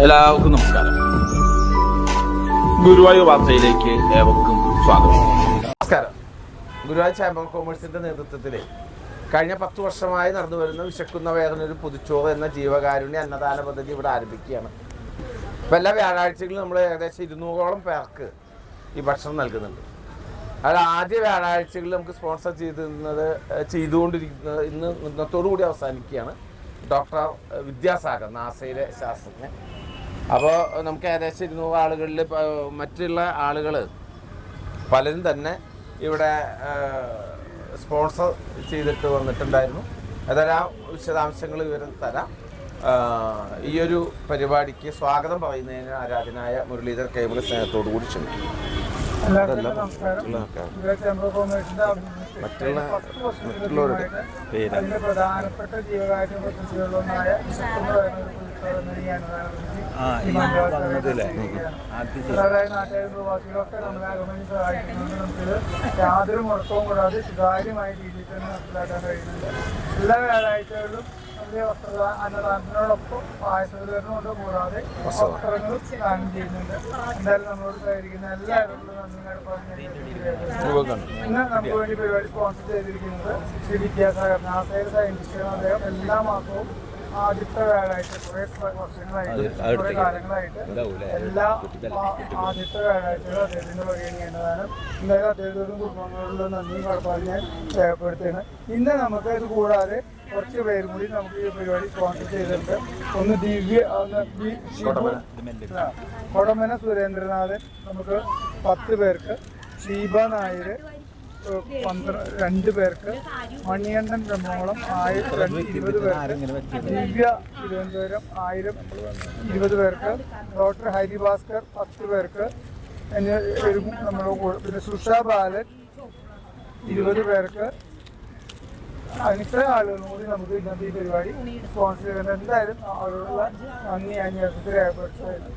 എല്ലാവർക്കും നമസ്കാരം. ഗുരുവായൂർ വാർത്തയിലേക്ക് ഏവർക്കും സ്വാഗതം. നമസ്കാരം. ഗുരുവായൂർ ചാമ്പർ കോമേഴ്സിന്റെ നേതൃത്വത്തിൽ കഴിഞ്ഞ പത്ത് വർഷമായി നടന്നു വരുന്ന വിശക്കുന്ന വേദനൊരു പുതുച്ചോറ് എന്ന ജീവകാരുണ്യ അന്നദാന പദ്ധതി ഇവിടെ ആരംഭിക്കുകയാണ്. അപ്പോൾ എല്ലാ വ്യാഴാഴ്ചകളിലും നമ്മൾ ഏകദേശം ഇരുന്നൂറോളം പേർക്ക് ഈ ഭക്ഷണം നൽകുന്നുണ്ട്. അത് ആദ്യ വ്യാഴാഴ്ചകളിൽ നമുക്ക് സ്പോൺസർ ചെയ്തിരുന്നത് ചെയ്തുകൊണ്ടിരിക്കുന്നത് ഇന്ന് ഇന്നത്തോടു കൂടി അവസാനിക്കുകയാണ് ഡോക്ടർ വിദ്യാസാഗർ നാസയിലെ ശാസ്ത്രജ്ഞൻ. അപ്പോൾ നമുക്ക് ഏകദേശം ഇരുന്നൂറ് ആളുകളിൽ മറ്റുള്ള ആളുകൾ പലരും തന്നെ ഇവിടെ സ്പോൺസർ ചെയ്തിട്ട് വന്നിട്ടുണ്ടായിരുന്നു. ഏതായാലും ആ വിശദാംശങ്ങൾ വിവരം തരാം. ഈ ഒരു പരിപാടിക്ക് സ്വാഗതം പറയുന്നതിന് ആരാധനായ മുരളീധർ കേബിൾ സ്നേഹത്തോടു കൂടി ക്ഷണിക്കും മറ്റുള്ള മറ്റുള്ളവരുടെ പേര്. പ്രധാനപ്പെട്ട നാട്ടുകാരും പ്രവാസികളൊക്കെ നമ്മളെ ഗവൺമെന്റ് സഹായിക്കുന്നുണ്ട് നമുക്കിത് യാതൊരു മുടക്കവും കൂടാതെ സുതാര്യമായ രീതിയിൽ തന്നെ നടപ്പിലാക്കാൻ കഴിയുന്നുണ്ട്. എല്ലാ വ്യാഴാഴ്ചകളിലും നമ്മുടെ വസ്ത്ര അന്നദാനത്തിനോടൊപ്പം പായസ വിതരണമുണ്ട് കൂടാതെ വസ്ത്രങ്ങളും ദാനം ചെയ്യുന്നുണ്ട്. എന്തായാലും നമ്മളോട് സഹകരിക്കുന്ന എല്ലാവരോടും നന്ദി ഇന്ന് നമുക്ക് വേണ്ടി പരിപാടി സ്പോൺസർ ചെയ്തിരിക്കുന്നത് ശ്രീ വിദ്യാസാഗർ നാസയിൽ സയന്റിസ്റ്റാണ് അദ്ദേഹം എല്ലാ മാസവും ആദ്യത്തെ വേളായിട്ട് കുറെ വർഷങ്ങളായിട്ട് കുറെ കാലങ്ങളായിട്ട് എല്ലാ ആദ്യത്തെ എന്തായാലും അദ്ദേഹത്തോടും രേഖപ്പെടുത്തുകയാണ്. ഇന്ന് നമുക്ക് ഇത് കൂടാതെ കുറച്ച് പേരും കൂടി നമുക്ക് ഈ പരിപാടി സ്പോൺസർ ചെയ്തിട്ടുണ്ട്. ഒന്ന് ദിവ്യ ഒന്ന് കൊടമന സുരേന്ദ്രനാഥൻ. നമുക്ക് പത്ത് പേർക്ക് ഷീബ നായർ പന്ത്രണ്ട് രണ്ട് പേർക്ക് മണികണ്ഠൻ ബ്രഹ്മോളം ആയിരം ഇരുപത് പേർക്ക് ദിവ്യ തിരുവനന്തപുരം ആയിരം ഇരുപത് പേർക്ക് ഡോക്ടർ ഹരിഭാസ്കർ പത്ത് പേർക്ക് നമ്മൾ പിന്നെ സുഷ ബാലൻ ഇരുപത് പേർക്ക്. അനിത്ര ആളുകളും കൂടി നമുക്ക് ഇന്നത്തെ ഈ പരിപാടി സ്പോൺസർ ചെയ്യുന്നത് എന്തായാലും അവരോടുള്ള നന്ദി അന്വേഷണത്തിൽ രേഖപ്പെടുത്തുന്നത്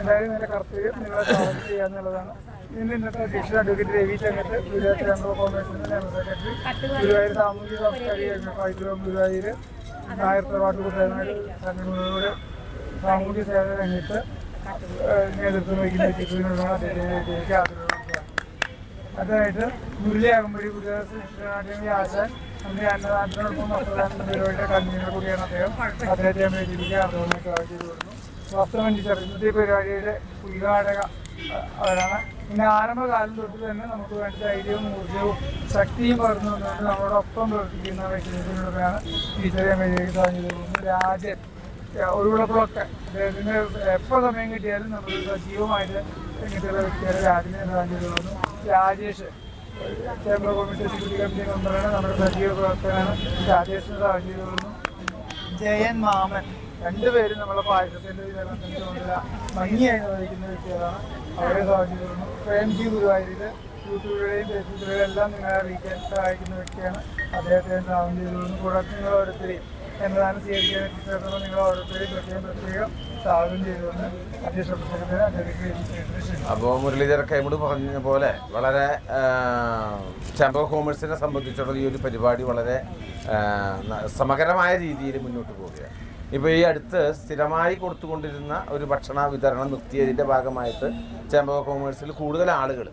എന്തായാലും ഇതിന്റെ കർത്തവ്യം നിങ്ങളെ ചെയ്യാന്നുള്ളതാണ്. ഇന്ന് ഇന്നത്തെ അധ്യക്ഷൻ അഡ്വക്കേറ്റ് രവി ചങ്ങത്ത് ഗുരുവായൂർ ഓഫ് കോമേഴ്സിന്റെ ജനറൽ സെക്രട്ടറി ഗുരുവായൂർ സാമൂഹ്യ സാംസ്കാരിക പൈതൃകം ഗുരുവായൂർ നായർ തറവാട്ട് സംഘടനകളുടെ സാമൂഹിക സേവന രംഗത്ത് നേതൃത്വം വഹിക്കുന്ന വ്യക്തിത്വത്തിനുള്ള അദ്ദേഹത്തിലേക്ക് ആദരവ് അതായത് മുരളി അകമ്പടി ഗുരുദാസനാട്യമി ആശാൻ നമ്മുടെ അന്നദാനത്തിനോടൊപ്പം വസ്ത്രദാന പരിപാടിയുടെ കൺവീനർ കൂടിയാണ് അദ്ദേഹം. അദ്ദേഹത്തെ ആദരവുമായി സ്വാഗതം ചെയ്തു കൊടുക്കുന്നു വസ്ത്രമഞ്ചി ചരിത്രത്തെ പരിപാടിയുടെ ഉദ്ഘാടക അവരാണ് പിന്നെ ആരംഭകാലം തൊട്ട് തന്നെ നമുക്ക് വേണ്ട ധൈര്യവും ഊർജവും ശക്തിയും പകർന്നു തന്നുകൊണ്ട് നമ്മളോടൊപ്പം പ്രവർത്തിക്കുന്ന വ്യക്തിത്വത്തിലൂടെയാണ് ടീച്ചറെ മര്യാദയ്ക്ക് കൊടുക്കുന്നു രാജൻ ഒഴിവുള്ളപ്പോഴൊക്കെ അദ്ദേഹത്തിന് എപ്പോൾ സമയം കിട്ടിയാലും നമ്മൾ സജീവമായിട്ട് രംഗത്തുള്ള വ്യക്തികളെ രാജിനെ തോന്നുന്നു Rajesh chamber committee security committee മെമ്പറാണ് നമ്മുടെ സജീവ പ്രവർത്തകനാണ്. രാജേഷിന് തോന്നുന്നു ജയൻ മാമൻ. രണ്ടുപേരും നമ്മളെ പായസത്തിന്റെ ഭംഗിയായി നിർവഹിക്കുന്ന വ്യക്തികളാണ്. അവരെ തോന്നുന്നു പ്രേംജി ഗുരുവായൂരിൽ യൂട്യൂബിലൂടെയും ഫേസ്ബുക്കിലൂടെയും എല്ലാം നിങ്ങളെ അറിയിക്കാൻ സഹായിക്കുന്ന വ്യക്തിയാണ്. അദ്ദേഹത്തെ സ്വാഗതം ചെയ്തു തോന്നുന്നു കൂടാതെ നിങ്ങൾ ഓരോരുത്തരെയും എന്നതാണ് സ്വീകരിക്കാൻ എത്തിച്ചേർന്നത് നിങ്ങൾ ഓരോരുത്തരെയും പ്രത്യേകം പ്രത്യേകം സ്വാഗതം ചെയ്തുകൊണ്ട് അദ്ദേഹത്തെ അപ്പോൾ മുരളീധര കൈമുട് പറഞ്ഞ പോലെ വളരെ ചാമ്പർ കോമേഴ്സിനെ സംബന്ധിച്ചിടത്തോളം ഈ ഒരു പരിപാടി വളരെ സമഗ്രമായ രീതിയിൽ മുന്നോട്ട് പോവുകയാണ്. ഇപ്പൊ ഈ അടുത്ത് സ്ഥിരമായി കൊടുത്തുകൊണ്ടിരുന്ന ഒരു ഭക്ഷണ വിതരണം നിർത്തിയതിന്റെ ഭാഗമായിട്ട് ചാമ്പർ ഓഫ് കോമേഴ്സിൽ കൂടുതൽ ആളുകൾ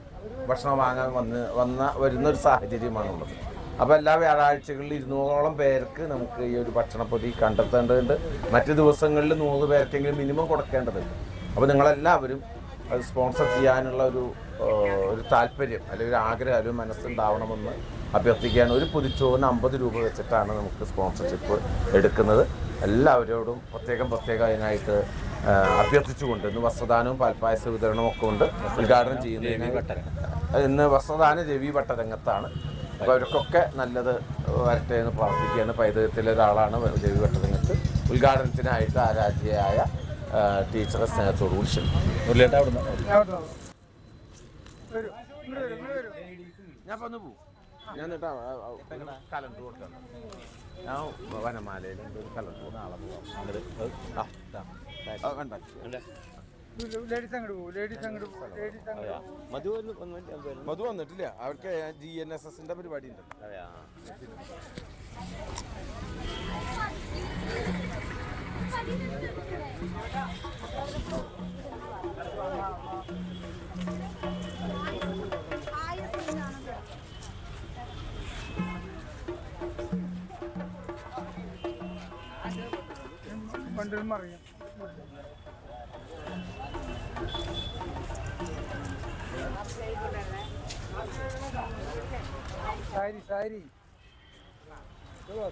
ഭക്ഷണം വാങ്ങാൻ വന്ന് വന്ന വരുന്ന ഒരു സാഹചര്യമാണുള്ളത്. അപ്പോൾ എല്ലാ വ്യാഴാഴ്ചകളിൽ ഇരുന്നൂറോളം പേർക്ക് നമുക്ക് ഈ ഒരു ഭക്ഷണപ്പൊതി കണ്ടെത്തേണ്ടതുണ്ട്. മറ്റ് ദിവസങ്ങളിൽ നൂറ് പേർക്കെങ്കിലും മിനിമം കൊടുക്കേണ്ടതുണ്ട്. അപ്പോൾ നിങ്ങളെല്ലാവരും അത് സ്പോൺസർ ചെയ്യാനുള്ള ഒരു ഒരു താല്പര്യം അല്ലെങ്കിൽ ഒരു ആഗ്രഹം ഒരു മനസ്സുണ്ടാവണമെന്ന് അഭ്യർത്ഥിക്കുകയാണ്. ഒരു പുതിച്ചോറിന് അമ്പത് രൂപ വെച്ചിട്ടാണ് നമുക്ക് സ്പോൺസർഷിപ്പ് എടുക്കുന്നത്. എല്ലാവരോടും പ്രത്യേകം പ്രത്യേകം അതിനായിട്ട് അഭ്യർത്ഥിച്ചുകൊണ്ട് ഇന്ന് വസ്ത്രദാനവും പാൽപ്പായസ വിതരണവും ഒക്കെ ഉണ്ട്. ഉദ്ഘാടനം ചെയ്യുന്നതിന് ഇന്ന് വസ്ത്രദാന രവി ഭട്ടരംഗത്താണ് അപ്പോൾ അവർക്കൊക്കെ നല്ലത് വരട്ടെ എന്ന് പ്രാർത്ഥിക്കുകയാണ്. പൈതൃകത്തിലെ ഒരാളാണ് ദേവി ഭട്ടരംഗത്ത് ഉദ്ഘാടനത്തിനായിട്ട് ആരാധ്യയായ ടീച്ചറെ സ്നേഹത്തോടു കൂടി ക്ഷണിക്കും ഞാൻ വന്നു പോകും ഞാൻ എന്നിട്ട് കലണ്ടർ കൊടുക്കാം. ഞാൻ വനമാലയിലുണ്ട് ഒരു കലണ്ടർ നാളെ പോവാം. വേണ്ട? ലേഡീസ് അങ്ങോട്ട് പോകും ലേഡീസ് അങ്ങോട്ട് പോകും മധു മധു വന്നിട്ടില്ല. അവർക്ക് ജി എൻ എസ് എസിന്റെ പരിപാടി ഉണ്ട് പണ്ടിരുന്നറിയാം શાયરી શાયરી. ચલો